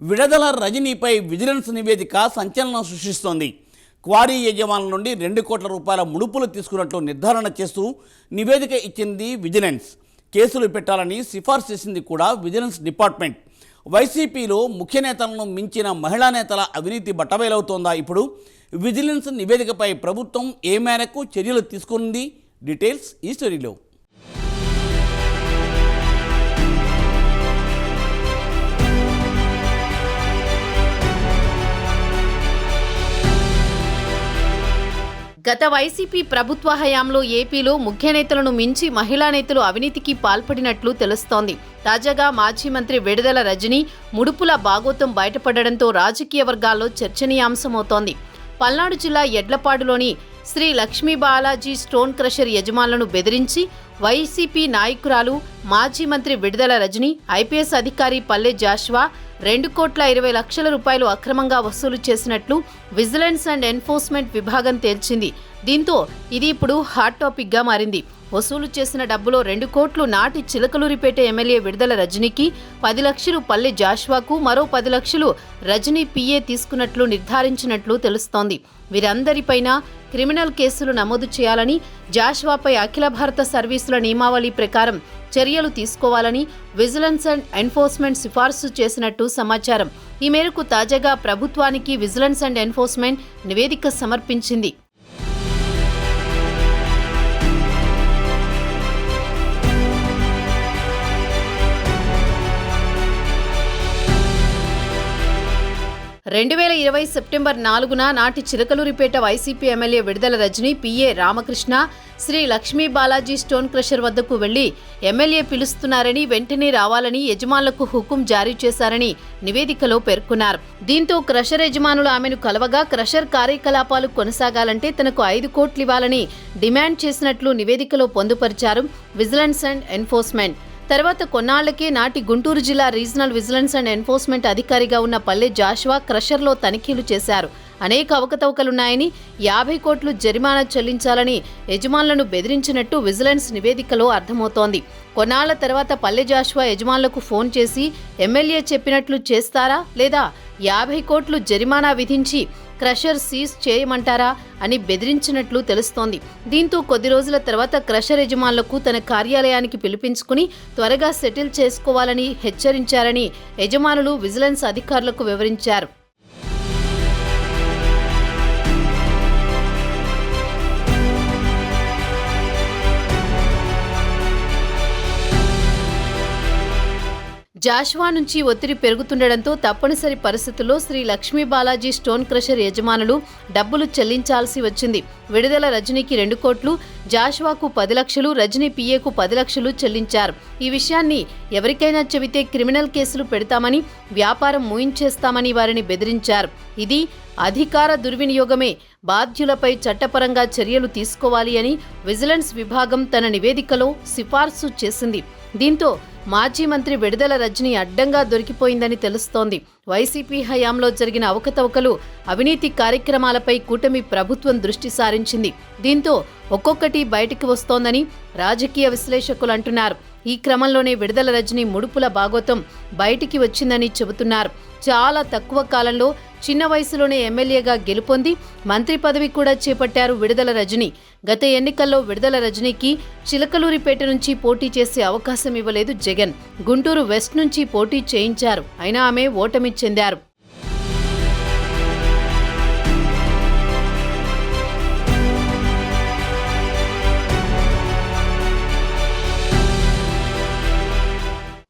విడదల రజనీపై vigilance నివేదిక సంచలనం సృష్టిస్తోంది. క్వారీ యజమానుల నుండి రెండు కోట్ల రూపాయల ముడుపులు తీసుకున్నట్లు నిర్ధారణ చేస్తూ నివేదిక ఇచ్చింది విజిలెన్స్. కేసులు పెట్టాలని సిఫార్సు చేసింది కూడా విజిలెన్స్ డిపార్ట్మెంట్. వైసీపీలో ముఖ్య నేతలను మించిన మహిళా నేతల అవినీతి బట్టబయలవుతోందా ఇప్పుడు? విజిలెన్స్ నివేదికపై ప్రభుత్వం ఏ మేరకు చర్యలు తీసుకుంది? డీటెయిల్స్ ఈ స్టోరీలో. గత వైసీపీ ప్రభుత్వ హయాంలో ఏపీలో ముఖ్య నేతలను మించి మహిళా నేతలు అవినీతికి పాల్పడినట్లు తెలుస్తోంది. తాజాగా మాజీ మంత్రి విడుదల రజని ముడుపుల బాగోతం బయటపడడంతో రాజకీయ వర్గాల్లో చర్చనీయాంశమవుతోంది. పల్నాడు జిల్లా ఎడ్లపాడులోని శ్రీ లక్ష్మీ బాలాజీ స్టోన్ క్రషర్ యజమానులను బెదిరించి వైసీపీ నాయకురాలు మాజీ మంత్రి విడుదల రజని ఐపీఎస్ అధికారి పల్లె జాష్వా రెండు కోట్ల ఇరవై లక్షల రూపాయలు అక్రమంగా వసూలు చేసినట్లు విజిలెన్స్ అండ్ ఎన్ఫోర్స్మెంట్ విభాగం తేల్చింది. దీంతో ఇది ఇప్పుడు హాట్ టాపిక్గా మారింది. వసూలు చేసిన డబ్బులో రెండు కోట్లు నాటి చిలకలూరిపేట ఎమ్మెల్యే విడుదల రజనీకి పది లక్షలు పల్లె జాష్వాకు మరో పది లక్షలు రజనీ పిఏ తీసుకున్నట్లు నిర్ధారించినట్లు తెలుస్తోంది. వీరందరిపైన క్రిమినల్ కేసులు నమోదు చేయాలని జాష్వాపై అఖిల భారత సర్వీస్ సర్వీసుల నియమావళి ప్రకారం చర్యలు తీసుకోవాలని విజిలెన్స్ అండ్ ఎన్ఫోర్స్మెంట్ సిఫార్సు చేసినట్టు సమాచారం. ఈ మేరకు తాజాగా ప్రభుత్వానికి విజిలెన్స్ అండ్ ఎన్ఫోర్స్మెంట్ నివేదిక సమర్పించింది. రెండు వేల ఇరవై సెప్టెంబర్ నాలుగున నాటి Chilakaluripet YCP MLA Vidadala Rajini PA Ramakrishna Sri Lakshmi Balaji stone crusher వద్దకు వెళ్ళి ఎమ్మెల్యే పిలుస్తున్నారని వెంటనే రావాలని యజమానులకు హుకుం జారీ చేశారని నివేదికలో పేర్కొన్నారు. దీంతో క్రషర్ యజమానులు ఆమెను కలవగా క్రషర్ కార్యకలాపాలు కొనసాగాలంటే తనకు ఐదు కోట్లు ఇవ్వాలని డిమాండ్ చేసినట్లు నివేదికలో పొందుపరిచారు విజిలెన్స్ అండ్ ఎన్ఫోర్స్మెంట్. తర్వాత కొన్నాళ్ళకే నాటి గుంటూరు జిల్లా రీజనల్ విజిలెన్స్ అండ్ ఎన్ఫోర్స్మెంట్ అధికారిగా ఉన్న పల్లె జాషువా క్రషర్లో తనిఖీలు చేశారు. అనేక అవకతవకలున్నాయని యాభై కోట్లు జరిమానా చెల్లించాలని యజమానులను బెదిరించినట్టు విజిలెన్స్ నివేదికలో అర్థమవుతోంది. కొన్నాళ్ళ తర్వాత పల్లె జాషువా యజమానులకు ఫోన్ చేసి ఎమ్మెల్యే చెప్పినట్లు చేస్తారా లేదా యాభై కోట్లు జరిమానా విధించి క్రషర్ సీజ్ చేయమంటారా అని బెదిరించినట్లు తెలుస్తోంది. దీంతో కొద్ది రోజుల తర్వాత క్రషర్ యజమానులకు తన కార్యాలయానికి పిలిపించుకుని త్వరగా సెటిల్ చేసుకోవాలని హెచ్చరించారని యజమానులు విజిలెన్స్ అధికారులకు వివరించారు. జాష్వా నుంచి ఒత్తిడి పెరుగుతుండటంతో తప్పనిసరి పరిస్థితుల్లో శ్రీ లక్ష్మీ బాలాజీ స్టోన్ క్రషర్ యజమానులు డబ్బులు చెల్లించాల్సి వచ్చింది. విడుదల రజనీకి రెండు కోట్లు జాష్వాకు పది లక్షలు రజనీ పిఏకు పది లక్షలు చెల్లించారు. ఈ విషయాన్ని ఎవరికైనా చెబితే క్రిమినల్ కేసులు పెడతామని వ్యాపారం మూయించేస్తామని వారిని బెదిరించారు. ఇది అధికార దుర్వినియోగమే. బాధ్యులపై చట్టపరంగా చర్యలు తీసుకోవాలి అని విజిలెన్స్ విభాగం తన నివేదికలో సిఫార్సు చేసింది. దీంతో మాజీ మంత్రి విడుదల రజని అడ్డంగా దొరికిపోయిందని తెలుస్తోంది. వైసీపీ హయాంలో జరిగిన అవకతవకలు అవినీతి కార్యక్రమాలపై కూటమి ప్రభుత్వం దృష్టి సారించింది. దీంతో ఒక్కొక్కటి బయటికి వస్తోందని రాజకీయ విశ్లేషకులు అంటున్నారు. ఈ క్రమంలోనే విడుదల రజని ముడుపుల భాగోతం బయటికి వచ్చిందని చెబుతున్నారు. చాలా తక్కువ కాలంలో చిన్న వయసులోనే ఎమ్మెల్యేగా గెలుపొంది మంత్రి పదవి కూడా చేపట్టారు విడుదల రజని. గత ఎన్నికల్లో విడుదల రజనీకి చిలకలూరిపేట నుంచి పోటీ చేసే అవకాశం ఇవ్వలేదు జగన్. గుంటూరు వెస్ట్ నుంచి పోటీ చేయించారు. అయినా ఆమె ఓటమి చెందారు.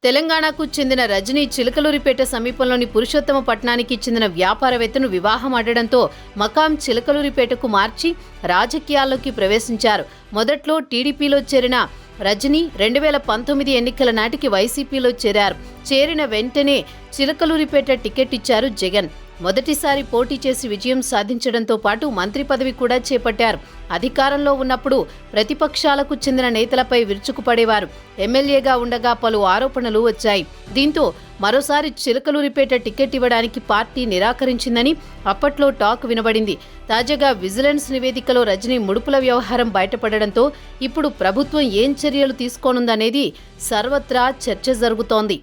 తెలంగాణకు చెందిన రజనీ చిలకలూరిపేట సమీపంలోని పురుషోత్తమ పట్టణానికి చెందిన వ్యాపారవేత్తను వివాహం ఆడడంతో మకాం చిలకలూరిపేటకు మార్చి రాజకీయాల్లోకి ప్రవేశించారు. మొదట్లో టీడీపీలో చేరిన రజనీ రెండు వేల పంతొమ్మిది ఎన్నికల నాటికి వైసీపీలో చేరారు. చేరిన వెంటనే చిలకలూరిపేట టికెట్ ఇచ్చారు జగన్. మొదటిసారి పోటీ చేసి విజయం సాధించడంతో పాటు మంత్రి పదవి కూడా చేపట్టారు. అధికారంలో ఉన్నప్పుడు ప్రతిపక్షాలకు చెందిన నేతలపై విరుచుకుపడేవారు. ఎమ్మెల్యేగా ఉండగా పలు ఆరోపణలు వచ్చాయి. దీంతో మరోసారి చిలకలూరిపేట టికెట్ ఇవ్వడానికి పార్టీ నిరాకరించిందని అప్పట్లో టాక్ వినబడింది. తాజాగా విజిలెన్స్ నివేదికలో రజనీ ముడుపుల వ్యవహారం బయటపడడంతో ఇప్పుడు ప్రభుత్వం ఏం చర్యలు తీసుకోనుందనేది సర్వత్రా చర్చ జరుగుతోంది.